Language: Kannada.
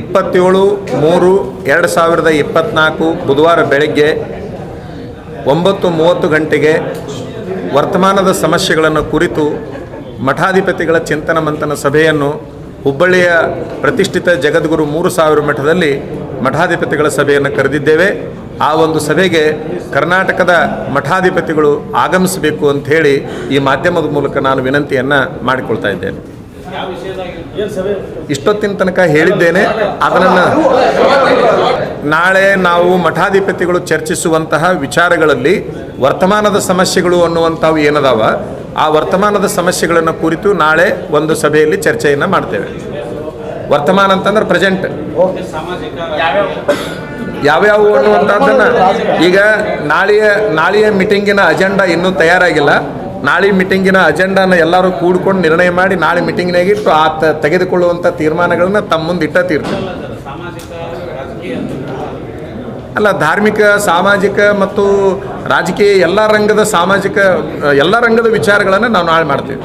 ಇಪ್ಪತ್ತೇಳು, ಮೂರು, ಎರಡು ಸಾವಿರದ ಇಪ್ಪತ್ತ್ನಾಲ್ಕು ಬುಧವಾರ ಬೆಳಗ್ಗೆ ಒಂಬತ್ತು ಮೂವತ್ತು ಗಂಟೆಗೆ ವರ್ತಮಾನದ ಸಮಸ್ಯೆಗಳನ್ನು ಕುರಿತು ಮಠಾಧಿಪತಿಗಳ ಚಿಂತನ ಮಂಥನ ಸಭೆಯನ್ನು ಹುಬ್ಬಳ್ಳಿಯ ಪ್ರತಿಷ್ಠಿತ ಜಗದ್ಗುರು ಮೂರು ಸಾವಿರ ಮಠದಲ್ಲಿ ಮಠಾಧಿಪತಿಗಳ ಸಭೆಯನ್ನು ಕರೆದಿದ್ದೇವೆ. ಆ ಒಂದು ಸಭೆಗೆ ಕರ್ನಾಟಕದ ಮಠಾಧಿಪತಿಗಳು ಆಗಮಿಸಬೇಕು ಅಂತ ಹೇಳಿ ಈ ಮಾಧ್ಯಮದ ಮೂಲಕ ನಾನು ವಿನಂತಿಯನ್ನು ಮಾಡಿಕೊಳ್ತಾ ಇದ್ದೇನೆ. ಇಷ್ಟೊತ್ತಿನ ತನಕ ಹೇಳಿದ್ದೇನೆ, ಅದನ್ನು ನಾಳೆ ನಾವು ಮಠಾಧಿಪತಿಗಳು ಚರ್ಚಿಸುವಂತಹ ವಿಚಾರಗಳಲ್ಲಿ ವರ್ತಮಾನದ ಸಮಸ್ಯೆಗಳು ಅನ್ನುವಂಥವು ಏನದಾವ, ಆ ವರ್ತಮಾನದ ಸಮಸ್ಯೆಗಳನ್ನು ಕುರಿತು ನಾಳೆ ಒಂದು ಸಭೆಯಲ್ಲಿ ಚರ್ಚೆಯನ್ನು ಮಾಡ್ತೇವೆ. ವರ್ತಮಾನ ಅಂತಂದ್ರೆ ಪ್ರೆಸೆಂಟ್ ಯಾವ್ಯಾವ ಅನ್ನುವಂಥದ್ದನ್ನು ಈಗ ನಾಳೆಯ ನಾಳೆಯ ಮೀಟಿಂಗಿನ ಅಜೆಂಡಾ ಇನ್ನೂ ತಯಾರಾಗಿಲ್ಲ. ನಾಳೆ ಮೀಟಿಂಗಿನ ಅಜೆಂಡಾನ ಎಲ್ಲರೂ ಕೂಡ್ಕೊಂಡು ನಿರ್ಣಯ ಮಾಡಿ ನಾಳೆ ಮೀಟಿಂಗ್ನಾಗಿಟ್ಟು ಆ ತೆಗೆದುಕೊಳ್ಳುವಂಥ ತೀರ್ಮಾನಗಳನ್ನ ತಮ್ಮ ಮುಂದೆ ಇಟ್ಟ ತೀರ್ಥ ಅಲ್ಲ, ಧಾರ್ಮಿಕ, ಸಾಮಾಜಿಕ ಮತ್ತು ರಾಜಕೀಯ ಎಲ್ಲ ರಂಗದ ಸಾಮಾಜಿಕ, ಎಲ್ಲ ರಂಗದ ವಿಚಾರಗಳನ್ನು ನಾವು ನಾಳೆ ಮಾಡ್ತೀವಿ.